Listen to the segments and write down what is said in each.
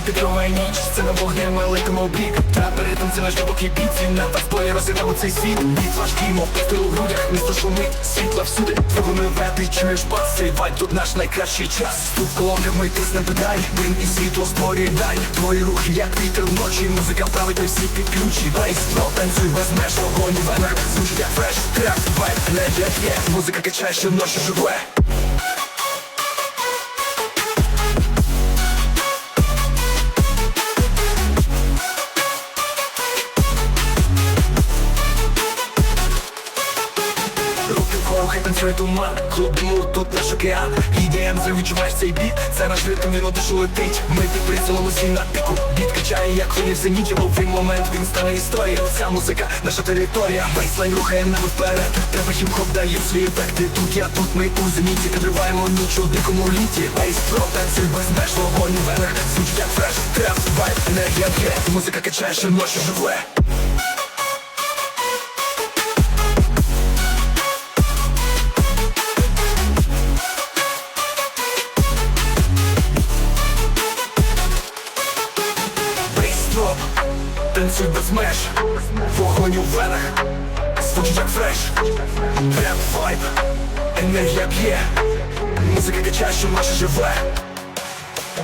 підтримує ніч Це на вогнем ми летимо в бік. Та перетом це наш глибокий біт Він на танцполі розіграв у цей світ. Біт важкий, мов пустил у грудях Місто шумить, світла всюди. Вогонь ти чуєш бас Цей вайб тут наш найкращий час. Тут в колонках ми тисне педаль Дим і світло створює даль. Твої рухи, як вітер вночі Музика править і всі під ключі. Бейс, дроп, танцюй без меж Вогонь в венах, звучить як фреш Трек, вайб, енергія є. Музика качає, що ночі живе Хай танцює туман Клуб диму, тут наш океан. EDM, вже відчуваєш цей біт. Це наш ритм, він душу летить. Ми під прицілом усі на піку. Біт качає, як хвилі в зеніті Ловий момент, він стане історією. Ця музика, наша територія. Бейслайн рухає нам вперед. Треба хіп-хоп дає свої ефекти Тут я, тут ми у зеніті. Підриваємо ніч у дикому літі. Бейс, про танцюй без меж Вогонь у венах, звучить як фреш Треп, вайб, енергія є. Музика качає, що ночі живе танцюй без меж. Вогонь у венах, звучить як фреш. Реп вайб, енергія б'є Музика качає, що наше живе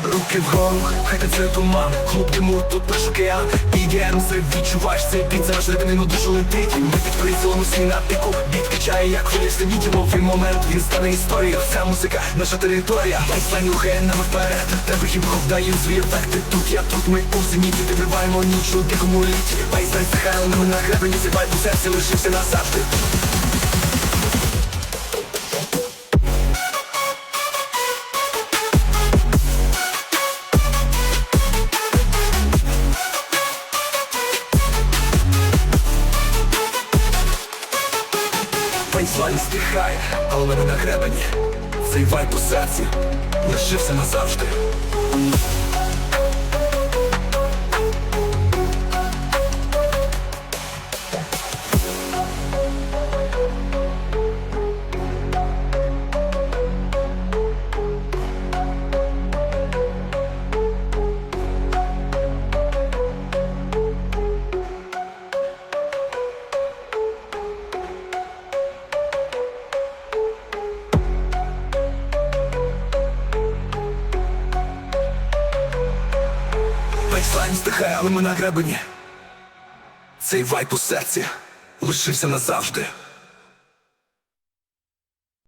Руки вгору, хай танцює туман. Клуб диму, тут наш океан EDM, це відчуваєш цей біт Зараз ритміну душу летить Ми під прицілом усі на піку. Біт качає, як хвилі сидіть Мовий момент, він стане історією Вся музика, наша територія. Байслайн рухає нам вперед. Тебе хіп-хоп дає свої ефекти Тут я, тут. Ми у зеніті Підриваємо ніч у дикому літі. Байслайн стихає, на гребені вайб у серці лишився назавжди Бейслайн стихає, але не на гребені. Цей вайп у серці. Лишився назавжди Бейслайн стихає, але ми на гребені. Цей вайп у серці лишився назавжди